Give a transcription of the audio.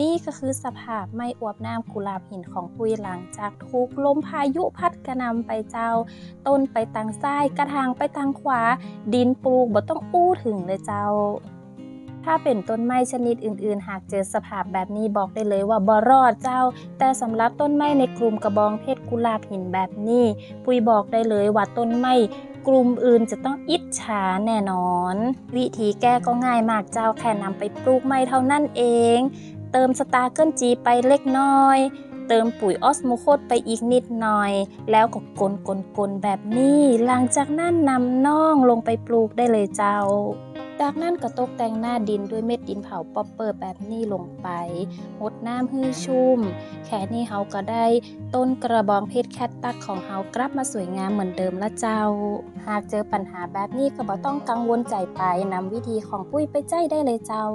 นี่ก็คือสภาพไม่อวบน้ำกุหลาบหินของปุยหลังจากถูกลมพายุพัดกระนำไปเจ้า ต้นไปทางซ้ายกระถางไปทางขวา ดินปลูกบ่ต้องอู้ถึงเลยเจ้า ถ้าเป็นต้นไม้ชนิดอื่นๆ หากเจอสภาพแบบนี้บอกได้เลยว่าบ่รอดเจ้า แต่สำหรับต้นไม้ในกลุ่มกระบองเพชรกุหลาบหินแบบนี้ปุยบอกได้เลยว่าต้นไม้กลุ่มอื่นจะต้องอิจฉาแน่นอน วิธีแก้ก็ง่ายมากเจ้าแค่นำไปปลูกไม้เท่านั้นเอง เติมสตาร์เกิลจีไปเล็กน้อย เติมปุ๋ยออสโมโคดไปอีกนิดหน่อย แล้วก็กลนกลๆแบบนี้ หลังจากนั้นนำน่องลงไปปลูกได้เลยเจ้าจากนั้นก็ตกแต่งหน้าดินด้วยเม็ดดินเผาป๊อปเปอร์แบบนี้ลงไปหดน้ำให้ชุ่ม แค่นี้เฮาก็ได้ ต้นกระบองเพชรแคตตัสของเฮากลับมาสวยงามเหมือนเดิมละเจ้า หากเจอปัญหาแบบนี้ก็บ่ต้องกังวลใจไปนำวิธีของปุ้ยไปใจได้เลยเจ้า